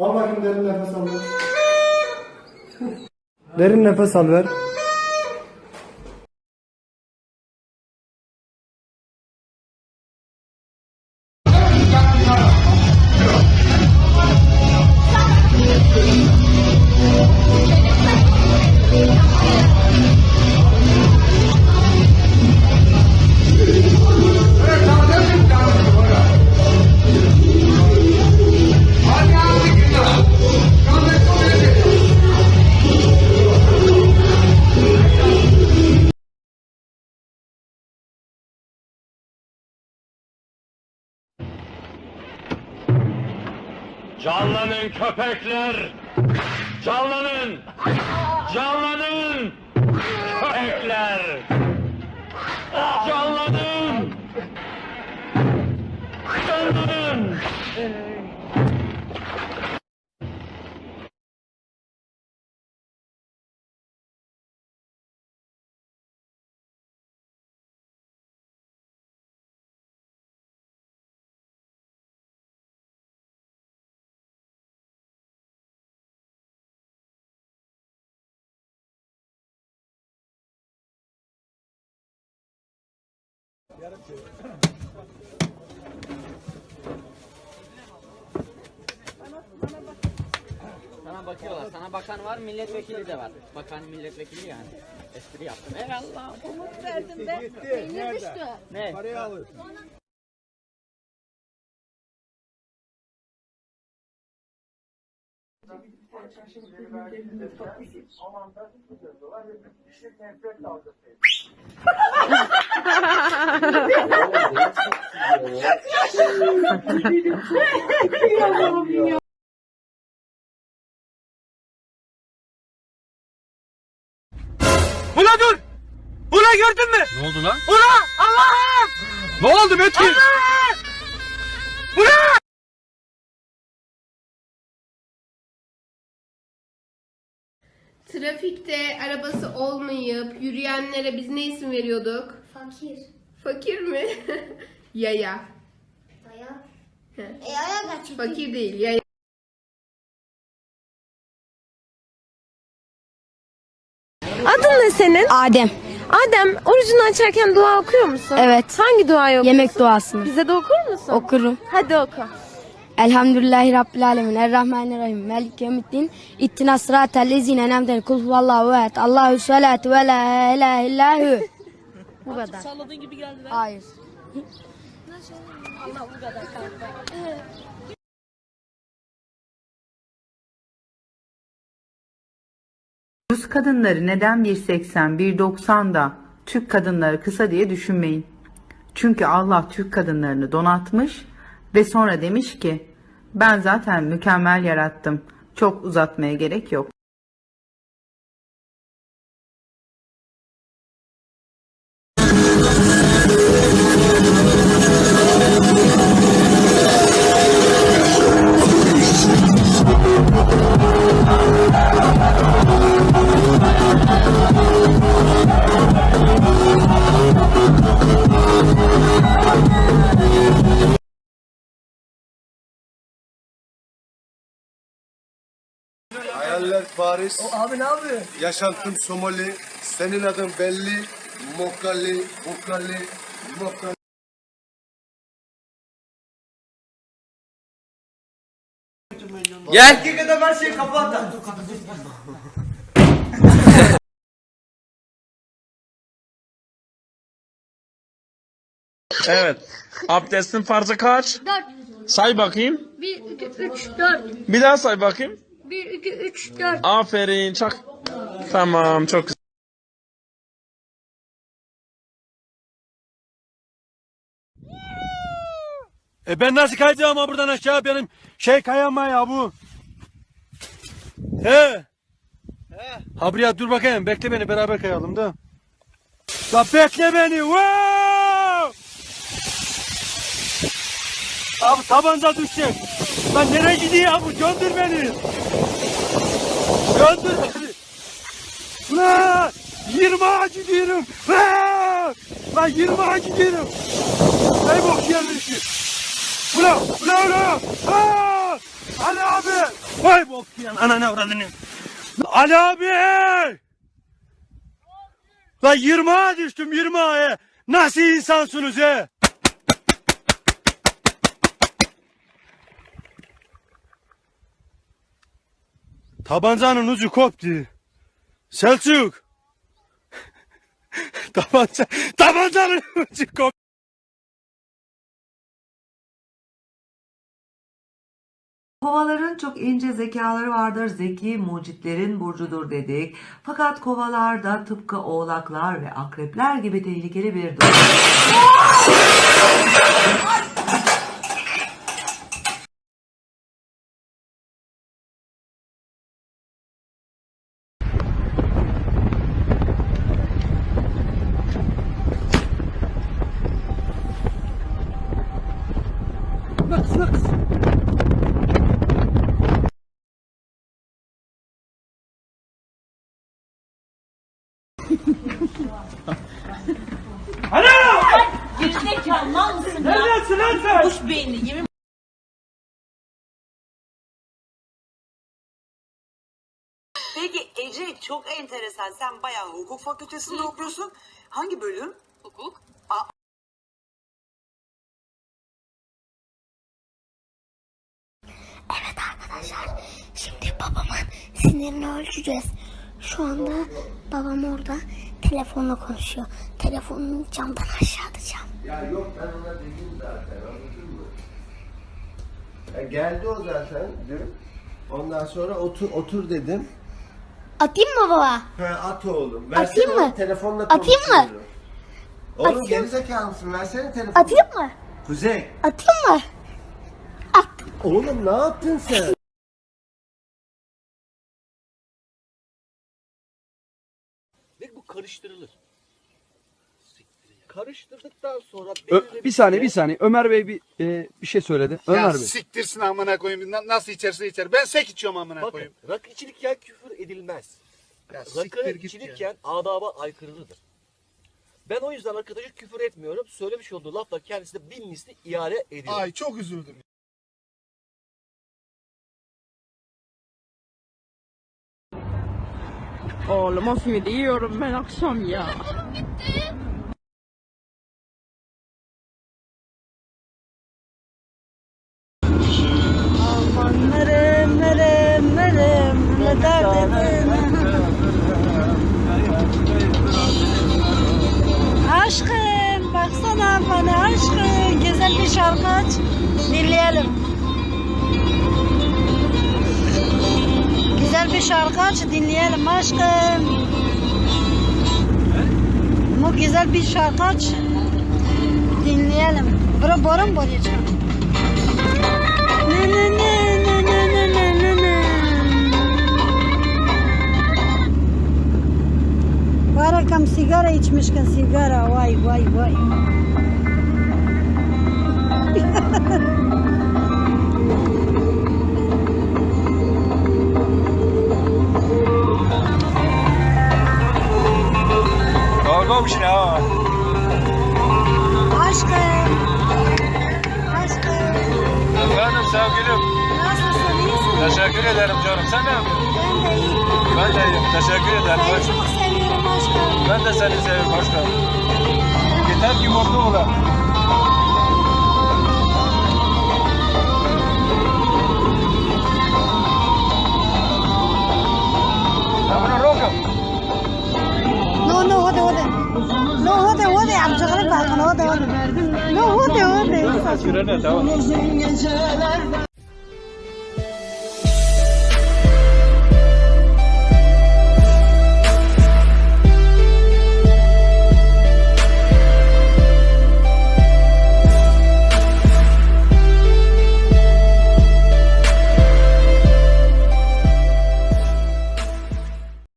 Al bakayım derin nefes al. ver. derin nefes al ver. Canlanın köpekler! Canlanın! Canlanın! Köpekler! Canlanın! Canlanın! Sana bakıyorlar. Sana bakan var, milletvekili de var. Bakan milletvekili yani. Espri yaptım. Eyvallah. Umut verdim de peynir düştü. Ne? Ula dur! Ula gördün mü? Ne oldu lan? Ula! Allah'ım! Ne oldu Metin? Allah! Ula! Trafikte arabası olmayıp yürüyenlere biz ne isim veriyorduk? Fakir. Fakir mi? yaya. Daya. He. E ayağa kaçırdı. Fakir değil yaya. Adın ne senin? Adem. Adem, orucunu açarken dua okuyor musun? Evet. Hangi duayı okuyorsun? Yemek duasını. Bize de okur musun? Okurum. Hadi oku. Elhamdülillahi Rabbil Alemin. Errahmanirrahim. Melik yevmiddin. İttina sıratel lezine nemden. Kul huvallahu ehad. Allahu salatu ve la ilahe illahu. Bu kadar. Salladığın gibi geldi Hayır. Rus kadınları neden 1.80, 1.90 da Türk kadınları kısa diye düşünmeyin. Çünkü Allah Türk kadınlarını donatmış ve sonra demiş ki ben zaten mükemmel yarattım. Çok uzatmaya gerek yok. Paris. abi ne yapıyor? Yaşantım Somali. Senin adın belli. Mokali, Mokali, Mokali. Gel! Evet. Abdestin farzı kaç? Dört. Say bakayım. Bir, iki, üç, dört. Bir daha say bakayım. Bir, iki, üç, dört. Aferin. Çok Tamam. Çok güzel. E ben nasıl kayacağım ama buradan aşağı benim şey kayama ya bu. He. Ha buraya dur bakayım bekle beni beraber kayalım da. La bekle beni. Wow! Abi tabanca düşecek. Lan nereye gidiyor ya bu? Göndür beni. Göndür beni. Lan 20 ağacı diyorum. Lan, lan 20 ağacı diyorum. Ne bok yerli işi. Ulan ulan ulan. Ali abi. Vay bok diyen anana uğradını. Ali abi. Lan 20 ağa düştüm 20 ağa. Nasıl insansınız he? Tabancanın ucu koptu. Selçuk! Tabanca, tabancanın ucu koptu. Kovaların çok ince zekaları vardır. Zeki mucitlerin burcudur dedik. Fakat kovalar da tıpkı oğlaklar ve akrepler gibi tehlikeli bir durum. Gerizekalı mal mısın ya? Neredesin lan sen? Kuş beyinli yemin Peki Ece çok enteresan. Sen bayağı hukuk fakültesinde okuyorsun. Hangi bölüm? Hukuk. Evet arkadaşlar. Şimdi babamın sinirini ölçeceğiz. Şu anda babam orada telefonla konuşuyor. Telefonunu camdan aşağı atacağım. Ya yok ben ona dedim zaten anladın mı? Ya geldi o zaten dün. Ondan sonra otur otur dedim. Atayım mı baba? Ha, at oğlum. Atayım onu, mı? Telefonla Atayım mı? konuşuyorum. Oğlum Atayım. gerizekalı mısın? Versene telefonu. Atayım mı? Kuzey. Atayım mı? Oğlum ne yaptın sen? Ve bu karıştırılır. Karıştırdıktan sonra Ö- bir saniye bir saniye. Ömer Bey bir e, bir şey söyledi. Ömer Bey. siktirsin amına koyayım. Na- Nasıl içerse içer. Ben sek içiyorum amına Bakın koyayım. rakı içilirken küfür edilmez. Ya Rakı siktir git içilirken adaba aykırıdır. Ben o yüzden arkadaşa küfür etmiyorum. Söylemiş olduğu lafla kendisine bin misli iade ediyorum. Ay çok üzüldüm. Oğlum simidi yiyorum ben akşam ya. Aman nerem nerem nerem ne. Aşkım baksana bana aşkım güzel bir şarkı aç dinleyelim. Güzel bir şarkı aç dinleyelim aşkım. Bu güzel bir şarkı aç dinleyelim. Bura borun boracağım. Ne ne ne. Barakam sigara içmişken sigara vay vay vay. Kavgamış ne ha? Aşkım. Aşkım. Efendim sevgilim. Nasılsın iyisin? Teşekkür ederim canım. Sen ne yapıyorsun? Ben de iyiyim. Ben de iyiyim. Teşekkür ederim. Seni çok seviyorum aşkım. Ben de seni seviyorum aşkım. Yeter ki mutlu olalım. Biraz sürene tamam.